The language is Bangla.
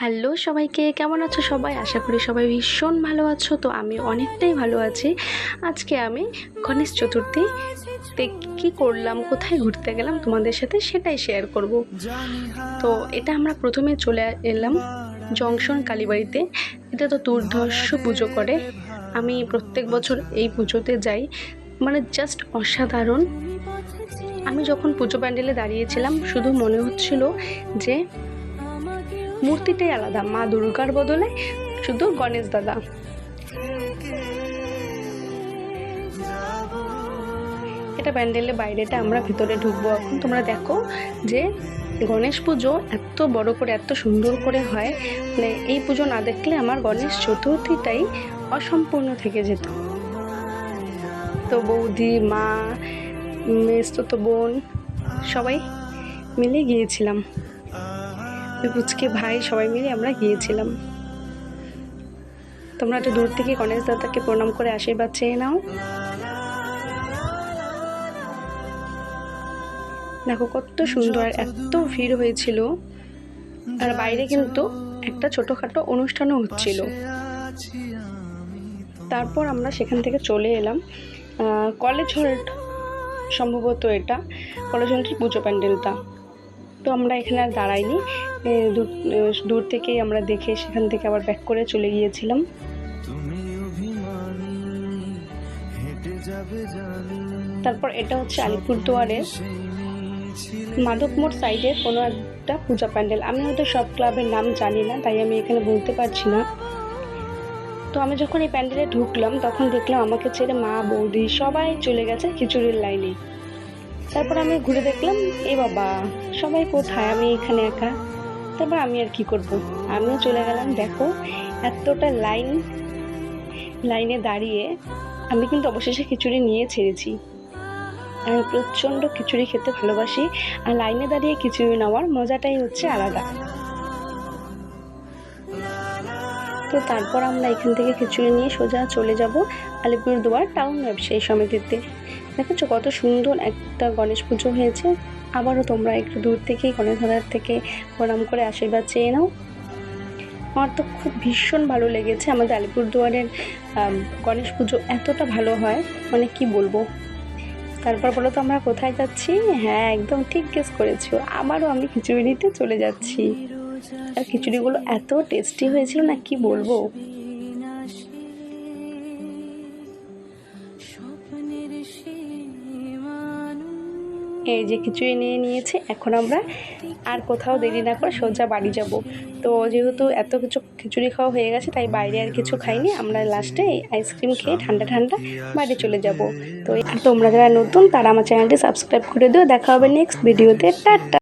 হ্যালো সবাইকে, কেমন আছো সবাই? আশা করি সবাই ভীষণ ভালো আছো, তো আমি অনেকটাই ভালো আছি। আজকে আমি গণেশ চতুর্থীতে কী করলাম, কোথায় ঘুরতে গেলাম তোমাদের সাথে সেটাই শেয়ার করব। তো এটা আমরা প্রথমে চলে এলাম জংশন কালীবাড়িতে। এটা তো দুর্ধর্ষ পুজো করে। আমি প্রত্যেক বছর এই পুজোতে যাই। মানে জাস্ট অসাধারণ। আমি যখন পুজো প্যান্ডেলে দাঁড়িয়েছিলাম, শুধু মনে হচ্ছিল যে মূর্তিটাই আলাদা, মা দুর্গার বদলে শুধু গণেশ দাদা। এটা প্যান্ডেলের বাইরেটা, আমরা ভিতরে ঢুকবো। এখন তোমরা দেখো যে গণেশ পুজো এত বড় করে, এত সুন্দর করে হয়। মানে এই পুজো না দেখলে আমার গণেশ চতুর্থীটাই অসম্পূর্ণ থেকে যেত। তো বৌদি, মা মেস্ততো বোন, সবাই মিলে গিয়েছিলাম। পুচকে ভাই সবাই মিলে আমরা গিয়েছিলাম। তোমরা একটু দূর থেকে গণেশ দাদাকে প্রণাম করে আশীর্বাদ চেয়ে নাও। দেখো কত সুন্দর, এত ভিড় হয়েছিল। আর বাইরে কিন্তু একটা ছোটোখাটো অনুষ্ঠানও হচ্ছিল। তারপর আমরা সেখান থেকে চলে এলাম। কলেজ হল সম্ভবত এটা। কলেজ হলটির পুজো প্যান্ডেলটা। তো আমরা এখানে আর দাঁড়াইনি। দূর দূর থেকেই আমরা দেখে সেখান থেকে আবার ব্যাক করে চলে গিয়েছিলাম। তারপর এটা হচ্ছে আলিপুরদুয়ারের মাধবমোড় সাইডে কোনো একটা পূজা প্যান্ডেল। আমি হয়তো সব ক্লাবের নাম জানি না তাই আমি এখানে বলতে পারছি না। তো আমি যখন এই প্যান্ডেলে ঢুকলাম তখন দেখলাম আমাকে ছেড়ে মা বৌদি সবাই চলে গেছে খিচুড়ির লাইনে তারপর আমি ঘুরে দেখলাম, এ বাবা, সবাই কোথায়? আমি এখানে একা। তারপর আমি আর কি করব? আমিও চলে গেলাম। দেখো, এতটা লাইন, লাইনে দাঁড়িয়ে আমি কিন্তু অবশেষে খিচুড়ি নিয়ে ছেড়েছি। আমি প্রচণ্ড খিচুড়ি খেতে ভালোবাসি, আর লাইনে দাঁড়িয়ে খিচুড়ি নেওয়ার মজাটাই হচ্ছে আলাদা। তো তারপর আমরা এখান থেকে খিচুড়ি নিয়ে সোজা চলে যাব আলিপুরদুয়ার টাউন ব্যবসায়ী সমিতিতে। দেখেছ কত সুন্দর একটা গণেশ পুজো হয়েছে। আবারও তোমরা একটু দূর থেকেই গণেশ থেকে প্রণাম করে আশীর্বাদ চেয়ে নাও। আমার তো খুব ভীষণ ভালো লেগেছে আমাদের আলিপুরদুয়ারের গণেশ পুজো এতটা ভালো হয় মানে কি বলব? তারপর বলো তো আমরা কোথায় যাচ্ছি? হ্যাঁ একদম ঠিক গেস করেছ। আবারও আমি খিচুড়ি নিতে চলে যাচ্ছি। আর খিচুড়িগুলো এত টেস্টি হয়েছিল না, কি বলব? এই যে খিচুড়ি নিয়ে নিয়েছে, এখন আমরা আর কোথাও দেরি না করে সোজা বাড়ি যাব। তো যেহেতু এত কিছু খিচুড়ি খাওয়া হয়ে গেছে, তাই বাইরে আর কিছু খাইনি। আমরা লাস্টে আইসক্রিম খেয়ে ঠান্ডা ঠান্ডা বাড়ি চলে যাব। তো তোমরা যারা নতুন, তারা আমার চ্যানেলটি সাবস্ক্রাইব করে দিও। দেখা হবে নেক্সট ভিডিওতে টাটা!